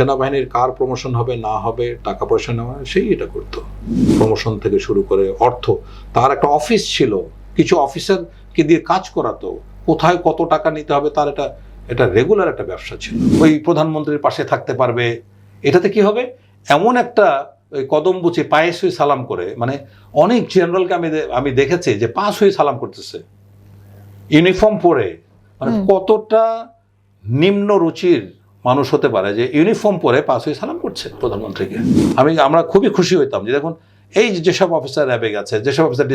সেনাবাহিনীর কার প্রমোশন হবে না হবে টাকা পয়সা নেওয়া সেই এটা করতো। প্রমোশন থেকে শুরু করে অর্থ। তার একটা অফিস ছিল। কিছু অফিসারকে দিয়ে কাজ করাতো। কোথায় কত টাকা নিতে হবে তার এটা এটা রেগুলার একটা ব্যবসা ছিল। ওই প্রধানমন্ত্রীর পাশে থাকতে পারবে। এটাতে কি হবে? এমন একটা ওই কদম বুচে পায়ে শুয়ে সালাম করে মানে অনেক জেনারেলকে আমি আমি দেখেছি যে পাশ হয়ে সালাম করতেছে। ইউনিফর্ম পরে। মানে কতটা নিম্ন রুচির মানুষ হতে পারে যে ইউনিফর্ম পরে হয়ে সালাম করছে প্রধানমন্ত্রীকে। আমি, আমরা খুবই খুশি হইতাম যে দেখুন, এই যেসব অফিসার র্যাবে গেছে যেসব অফিসার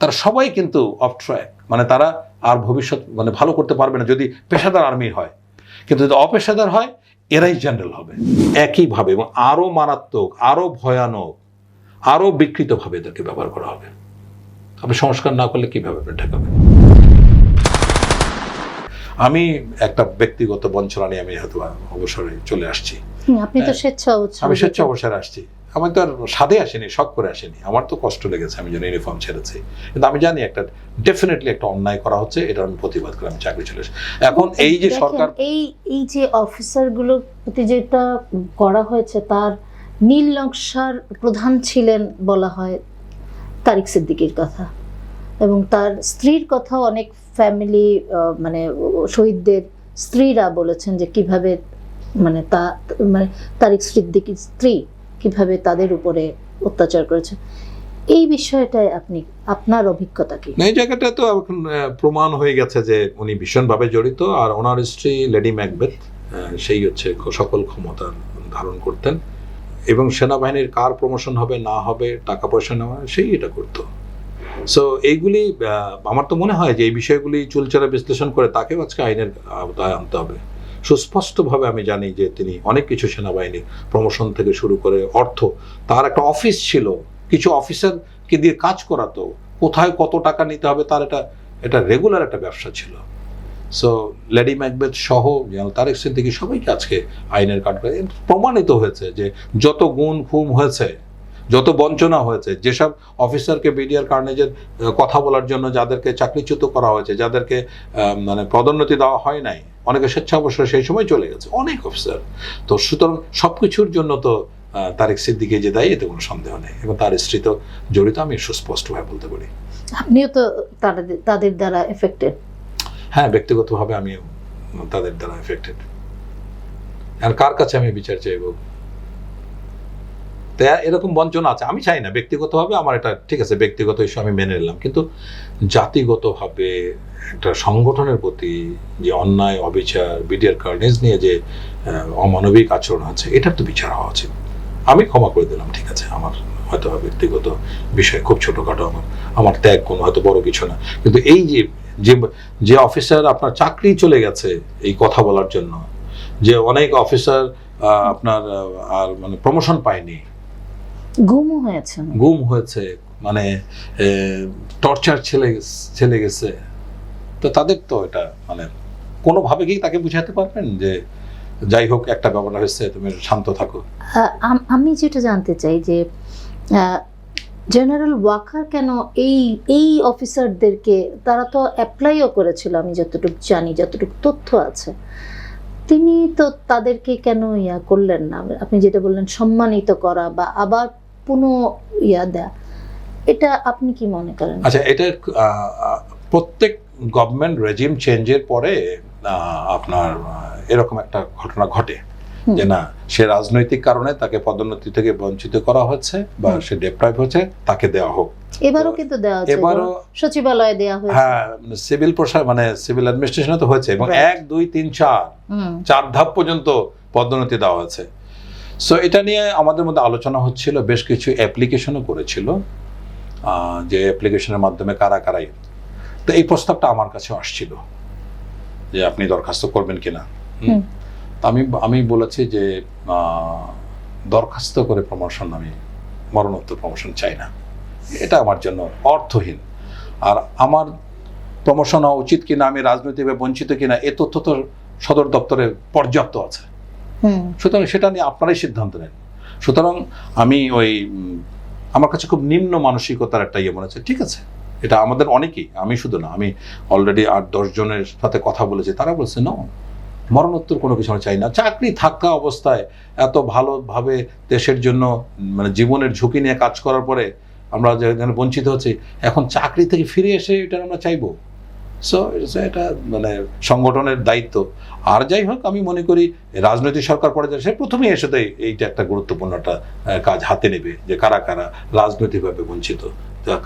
তারা সবাই কিন্তু অফ ট্র্যাক মানে তারা আর ভবিষ্যৎ মানে ভালো করতে পারবে না যদি পেশাদার আর্মি হয়। কিন্তু যদি অপেশাদার হয়, এরাই জেনারেল হবে। একইভাবে এবং আরও মারাত্মক আরও ভয়ানক আরও বিকৃতভাবে এদেরকে ব্যবহার করা হবে। আপনি সংস্কার না করলে কীভাবে আপনি ঠেকাবেন আমি একটা ব্যক্তিগত বঞ্চনা নিয়ে আমি হয়তো অবসরে চলে আসছি। আপনি তো হ্যাঁ। স্বেচ্ছা আমি স্বেচ্ছা অবসরে আসছি। আমি তো আর সাদে আসেনি শখ করে আসেনি। আমার তো কষ্ট লেগেছে আমি যেন ইউনিফর্ম ছেড়েছি। কিন্তু আমি জানি একটা ডেফিনেটলি একটা অন্যায় করা হচ্ছে এটা আমি প্রতিবাদ করে আমি চাকরি চলে এখন এই যে সরকার এই এই যে অফিসারগুলোর প্রতি যেটা করা হয়েছে তার নীল নকশার প্রধান ছিলেন বলা হয় তারিক সিদ্দিকীর কথা। এবং তার স্ত্রীর কথা অনেক ফ্যামিলি মানে শহীদদের স্ত্রীরা বলেছেন যে কীভাবে মানে তা মানে তারিক সিদ্দিকীর স্ত্রী কীভাবে তাদের উপরে অত্যাচার করেছে। এই বিষয়টায় আপনি, আপনার অভিজ্ঞতা কি? এই জায়গাটা তো এখন প্রমাণ হয়ে গেছে যে উনি ভীষণভাবে জড়িত, আর ওনার স্ত্রী লেডি ম্যাকবেথ সেই হচ্ছে সকল ক্ষমতা ধারণ করতেন। এবং সেনাবাহিনীর কার প্রমোশন হবে, না হবে, টাকা পয়সা নেওয়া, সেই এটা করতো। সো এইগুলি আমার তো মনে হয় যে এই বিষয়গুলি চুলচেরা বিশ্লেষণ করে তাকেও আজকে আইনের আওতায় আনতে হবে। সুস্পষ্টভাবে আমি জানি যে তিনি অনেক কিছু সেনাবাহিনীর প্রমোশন থেকে শুরু করে অর্থ, তার একটা অফিস ছিল। কিছু অফিসারকে দিয়ে কাজ করাতো, কোথায় কত টাকা নিতে হবে তার এটা এটা রেগুলার একটা ব্যবসা ছিল। সো লেডি ম্যাকবেথ সহ জেনারেল তারেক সিদ্দিকি সবাইকে আজকে আইনের কাঠগড়ায় প্রমাণিত হয়েছে যে যত গুণ খুম হয়েছে যত বঞ্চনা হয়েছে যেসব অফিসারকে বিডিআর কার্নেজের কথা বলার জন্য যাদেরকে চাকরিচ্যুত করা হয়েছে যাদেরকে মানে পদোন্নতি দেওয়া হয় নাই অনেকে স্বেচ্ছা অবসরে সেই সময় চলে গেছে অনেক অফিসার। তো সুতরাং সব কিছুর জন্য তো তারেক সিদ্দিকি যে দায়ী এতে কোনো সন্দেহ নেই এবং তার স্ত্রী তো জড়িত আমি সুস্পষ্টভাবে বলতে পারি। আপনিও তো তাদের তাদের দ্বারা এফেক্টেড হ্যাঁ ব্যক্তিগতভাবে আমি তাদের দ্বারা এফেক্টেড আর কার কাছে আমি বিচার চাইব? তা এরকম বঞ্চনা আছে। আমি চাই না, ব্যক্তিগতভাবে আমার এটা, ঠিক আছে, ব্যক্তিগত ইস্যু আমি মেনে নিলাম। কিন্তু জাতিগতভাবে একটা সংগঠনের প্রতি যে অন্যায়, অবিচার, বিডিআর কার্নেজ নিয়ে যে অমানবিক আচরণ আছে, এটার তো বিচার হওয়া উচিত। আমি ক্ষমা করে দিলাম, ঠিক আছে, আমার হয়তো ব্যক্তিগত বিষয় খুব ছোটোখাটো, আমার আমার ত্যাগ কোনো হয়তো বড় কিছু না। কিন্তু এই যে যে যে অফিসার আপনার চাকরি চলে গেছে এই কথা বলার জন্য, যে অনেক অফিসার আপনার আর মানে প্রমোশন পায়নি গুমও হয়েছে গুম হয়েছে মানে টর্চার ছেলে ছেলে গেছে। তো তাদের তো এটা মানে কোনোভাবে কি তাকে বুঝাতে পারবেন যে যাই হোক একটা ব্যাপার হয়েছে তুমি শান্ত থাকো। আমি যেটা জানতে চাই যে জেনারেল ওয়াকার কেন এই এই অফিসারদেরকে তারা তো অ্যাপ্লাইও করেছিল আমি যতটুকু জানি যতটুকু তথ্য আছে তিনি তো তাদেরকে কেন ইয়া করলেন না? আপনি যেটা বললেন সম্মানিত করা বা আবার পুনঃ ইয়া দেয়া। এটা আপনি কি মনে করেন? আচ্ছা এটা প্রত্যেক গভর্নমেন্ট রেজিম চেঞ্জের পরে আপনার এরকম একটা ঘটনা ঘটে। যে না সে রাজনৈতিক কারণে তাকে পদোন্নতি থেকে বঞ্চিত করা হচ্ছে বা সে ডেপ্রাইভ হচ্ছে তাকে দেওয়া হোক। এবারও কিন্তু দেওয়া হচ্ছে এবারও সচিবালয়ে দেওয়া হয়েছে। হ্যাঁ সিভিল প্রশাসন মানে সিভিল অ্যাডমিনিস্ট্রেশনে তো হয়েছে এবং. এক দুই তিন চার চার ধাপ পর্যন্ত পদোন্নতি দেওয়া হয়েছে। সো এটা নিয়ে আমাদের মধ্যে আলোচনা হচ্ছিল বেশ কিছু অ্যাপ্লিকেশনও করেছিল। যে অ্যাপ্লিকেশনের মাধ্যমে কারা কারাই তো এই প্রস্তাবটা আমার কাছে আসছিল যে আপনি দরখাস্ত করবেন কিনা। আমি আমি বলেছি যে দরখাস্ত করে প্রমোশন আমি মরণোত্তর প্রমোশন চাই না। এটা আমার জন্য অর্থহীন। আর আমার প্রমোশন হওয়া উচিত কিনা আমি রাজনৈতিকভাবে বঞ্চিত কিনা এ তথ্য তো সদর দপ্তরে পর্যাপ্ত আছে। সুতরাং সেটা নিয়ে আপনারাই সিদ্ধান্ত নেন। সুতরাং আমি ওই আমার কাছে খুব নিম্ন মানসিকতার একটা ইয়ে মনে হচ্ছে। ঠিক আছে? এটা আমাদের অনেকেই, আমি শুধু না, আমি অলরেডি আট, দশ জনের সাথে কথা বলেছি, তারা বলছে ন মরণোত্তর কোনো কিছু চাই না। চাকরি থাকা অবস্থায় এত ভালোভাবে দেশের জন্য মানে জীবনের ঝুঁকি নিয়ে কাজ করার পরে আমরা যেখানে বঞ্চিত হচ্ছি, এখন চাকরি থেকে ফিরে এসে এটা আমরা চাইব? সো এটা মানে সংগঠনের দায়িত্ব। আর যাই হোক, আমি মনে করি রাজনৈতিক সরকার পরে সে প্রথমেই এসে তো এইটা একটা গুরুত্বপূর্ণ একটা কাজ হাতে নেবে যে কারা কারা রাজনৈতিকভাবে বঞ্চিত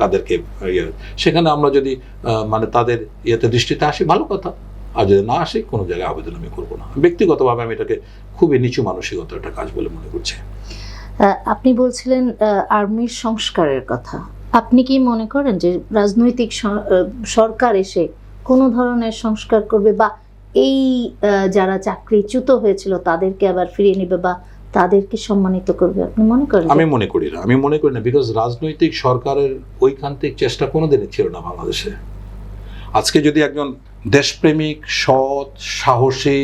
কাদেরকে ইয়ে। সেখানে আমরা যদি মানে তাদের ইয়েতে দৃষ্টিতে আসি, ভালো কথা। আর যদি না আসি, কোনো জায়গায় আবেদন আমি করব না। ব্যক্তিগতভাবে আমি এটাকে খুবই নিচু মানসিকতার একটা কাজ বলে মনে করছি। আপনি বলছিলেন আর্মির সংস্কারের কথা। আপনি কি মনে করেন যে রাজনৈতিক সরকার এসে কোনো ধরনের সংস্কার করবে বা এই যারা চাকরিচ্যুত হয়েছিল তাদেরকে আবার ফিরিয়ে নেবে বা তাদেরকে সম্মানিত করবে, আপনি মনে করেন আমি মনে করি না, আমি মনে করি না বিকজ রাজনৈতিক সরকারের ঐকান্তিক চেষ্টা কোনোদিনই ছিল না বাংলাদেশে। আজকে যদি একজন দেশপ্রেমিক, সৎ, সাহসী,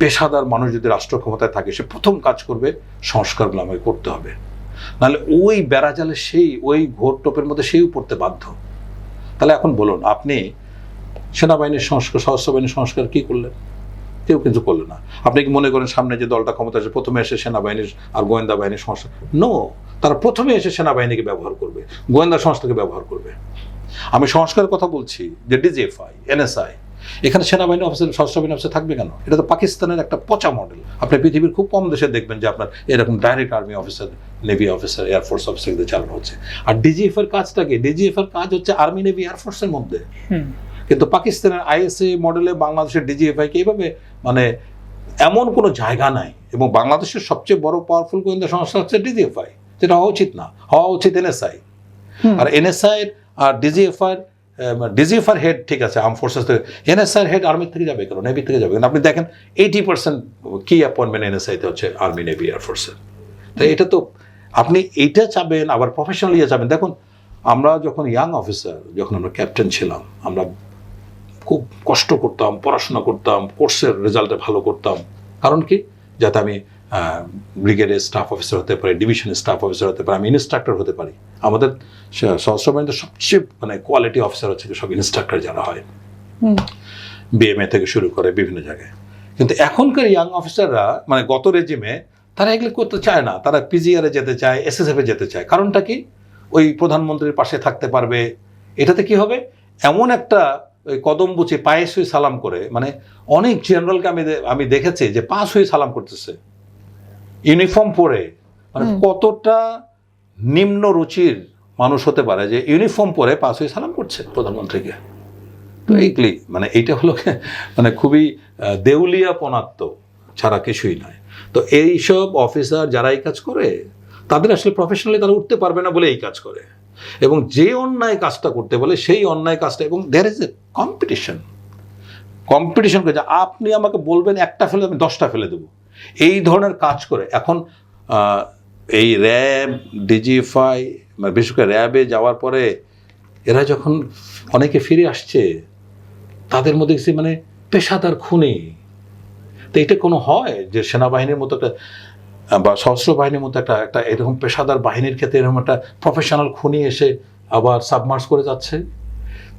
পেশাদার মানুষ যদি রাষ্ট্র ক্ষমতায় থাকে, সে প্রথম কাজ করবে সংস্কারগুলো আমাকে করতে হবে। নাহলে ওই বেড়াজালে সেই, ওই ঘোর টোপের মধ্যে সেই পড়তে বাধ্য। তাহলে এখন বলুন, আপনি সেনাবাহিনীর সংস্কার সশস্ত্র বাহিনীর সংস্কার কি করলেন? কেউ কিন্তু করল না। আপনি কি মনে করেন সামনে যে দলটা ক্ষমতা আছে প্রথমে এসে সেনাবাহিনীর আর গোয়েন্দা বাহিনীর সংস্থা নো তারা প্রথমে এসে সেনাবাহিনীকে ব্যবহার করবে, গোয়েন্দা সংস্থাকে ব্যবহার করবে। আমি সংস্কারের কথা বলছি, যে ডিজিএফআই এনএসআই এখানে সেনাবাহিনী অফিসার সশস্ত্র বাহিনী অফিসার থাকবে কেন? এটা তো পাকিস্তানের একটা পচা মডেল আপনি পৃথিবীর খুব কম দেশে দেখবেন যে আপনার এরকম direct army officer navy officer air force officer চালানো হচ্ছে। আর ডিজিএফ এর কাজটা কি? ডিজিএফ এর কাজ হচ্ছে আর্মি নেভি এয়ারফোর্সের মধ্যে। কিন্তু পাকিস্তানের আইএসএ মডেলে বাংলাদেশের ডিজিএফআই কে এইভাবে মানে এমন কোনো জায়গা নাই। এবং বাংলাদেশের সবচেয়ে বড় পাওয়ারফুল গোয়েন্দা সংস্থা হচ্ছে ডিজিএফআই যেটা হওয়া উচিত না হওয়া উচিত এনএসআই আর এনএসআই আর ডিজিএফআই ডিজিএফআর হেড ঠিক আছে আর্ম ফোর্সেস থেকে। এনএসআই হেড আর্মি থেকে যাবে কেন? নেভি থেকে যাবে কেন? আপনি দেখেন এইটি পার্সেন্ট কি অ্যাপয়েন্টমেন্ট এনএসআইতে হচ্ছে আর্মি নেভি এয়ারফোর্সের তো এটা তো আপনি এইটা চাবেন আবার প্রফেশনাল চাবেন। দেখুন আমরা যখন ইয়াং অফিসার যখন আমরা ক্যাপ্টেন ছিলাম আমরা খুব কষ্ট করতাম পড়াশোনা করতাম কোর্সের রেজাল্টে ভালো করতাম। কারণ কি? যাতে আমি ব্রিগেডের স্টাফ অফিসার হতে পারি ডিভিশনের স্টাফ অফিসার হতে পারি আমি ইনস্ট্রাক্টর হতে পারি। আমাদের স- সশস্ত্র বাহিনীতে সবচেয়ে মানে কোয়ালিটি অফিসার হচ্ছে সব ইনস্ট্রাক্টর যারা হয়। বিএমএ থেকে শুরু করে বিভিন্ন জায়গায়। কিন্তু এখনকার ইয়াং অফিসাররা মানে গত রেজিমে তারা এগুলো করতে চায় না। তারা পিজিআরে যেতে চায় এসএসএফ এ যেতে চায়। কারণটা কি? ওই প্রধানমন্ত্রীর পাশে থাকতে পারবে। এটাতে কি হবে? এমন একটা কদম বুচি পায়ে শুয়ে সালাম করে মানে অনেক জেনারেলকে আমি আমি দেখেছি যে পা শুয়ে সালাম করতেছে। ইউনিফর্ম পরে মানে কতটা নিম্ন রুচির মানুষ হতে পারে যে ইউনিফর্ম পরে পা শুয়ে সালাম করছে প্রধানমন্ত্রীকে। তো এইগুলি মানে এইটা হলো মানে খুবই আহ, দেউলিয়াপনাত্ম ছাড়া কিছুই নয়। তো এইসব অফিসার যারা এই কাজ করে তাদের আসলে প্রফেশনালি তারা উঠতে পারবে না বলে এই কাজ করে। এবং যে অন্যায় কাজটা করতে বলে সেই অন্যায় কাজটা, এবং there is a competition competition করে আপনি আমাকে বলবেন একটা ফেলে আমি দশটা ফেলে দেবো। এই ধরনের কাজ করে। এখন এই র্যাব ডিজিএফআই বিশেষ করে র্যাবে যাওয়ার পরে এরা যখন অনেকে ফিরে আসছে, তাদের মধ্যে মানে পেশাদার খুনি। তো এটা কোনো হয় যে সেনাবাহিনীর মতো একটা বা সশস্ত্র বাহিনীর মতো একটা একটা এরকম পেশাদার বাহিনীর ক্ষেত্রে এরকম একটা প্রফেশনাল খুনি এসে আবার সাবমার্স করে যাচ্ছে।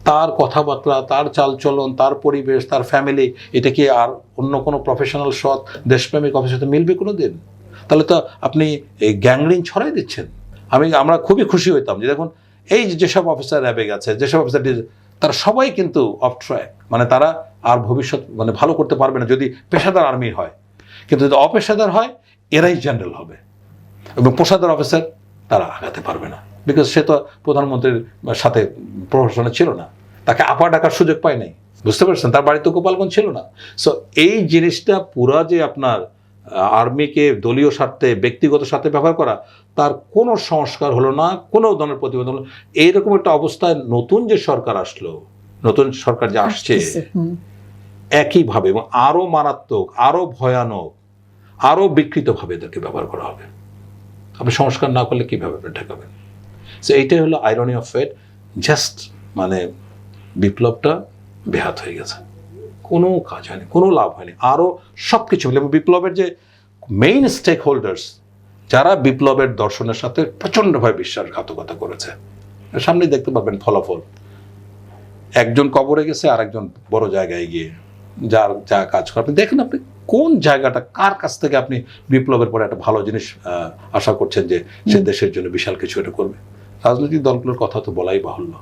তার কথাবার্তা, তার চালচলন, তার পরিবেশ, তার ফ্যামিলি এটা কি আর অন্য কোনো প্রফেশনাল সৎ দেশপ্রেমিক অফিসের সাথে মিলবে কোনো দিন তাহলে তো আপনি এই গ্যাংরিন ছড়াই দিচ্ছেন। আমি, আমরা খুবই খুশি হইতাম যে দেখুন, এই যেসব অফিসার র্যাবে গেছে, যেসব অফিসার তারা সবাই কিন্তু অফ ট্র্যাক মানে তারা আর ভবিষ্যৎ মানে ভালো করতে পারবে না যদি পেশাদার আর্মি হয়। কিন্তু যদি অপেশাদার হয় এরাই জেনারেল হবে। এবং পেশাদার অফিসার তারা আগাতে পারবে না। বিকজ সে তো প্রধানমন্ত্রীর সাথে প্রশাসনে ছিল না। তাকে আপা ডাকার সুযোগ পায় নাই। বুঝতে পারছেন? তার বাড়িতে গোপালগঞ্জ ছিল না। সো এই জিনিসটা পুরা যে আপনার আর্মিকে দলীয় স্বার্থে ব্যক্তিগত স্বার্থে ব্যবহার করা তার কোনো সংস্কার হলো না কোনো ধরনের প্রতিবেদন হলো এইরকম একটা অবস্থায় নতুন যে সরকার আসলো নতুন সরকার যে আসছে একইভাবে এবং আরও মারাত্মক আরও ভয়ানক আরও বিকৃতভাবে এদেরকে ব্যবহার করা হবে। আপনি সংস্কার না করলে কীভাবে আপনি ঠেকাবেন? সো এইটাই হলো আইরনি অফ ফেট জাস্ট মানে বিপ্লবটা বেহাত হয়ে গেছে। কোনো কাজ হয়নি, কোনো লাভ হয়নি। আরও সব কিছু মিলে, বিপ্লবের যে মেইন স্টেক হোল্ডার্স যারা বিপ্লবের দর্শনের সাথে প্রচণ্ডভাবে বিশ্বাসঘাতকতা করেছে। সামনে দেখতে পাবেন ফলাফল। একজন কবরে গেছে আর একজন বড় জায়গায় গিয়ে। যার যা কাজ করে আপনি দেখেন আপনি কোন জায়গাটা কার কাছ থেকে আপনি বিপ্লবের পরে একটা ভালো জিনিস আহ, আশা করছেন যে সে দেশের জন্য বিশাল কিছু এটা করবে? রাজনৈতিক দলগুলোর কথা তো বলাই বাহুল্য।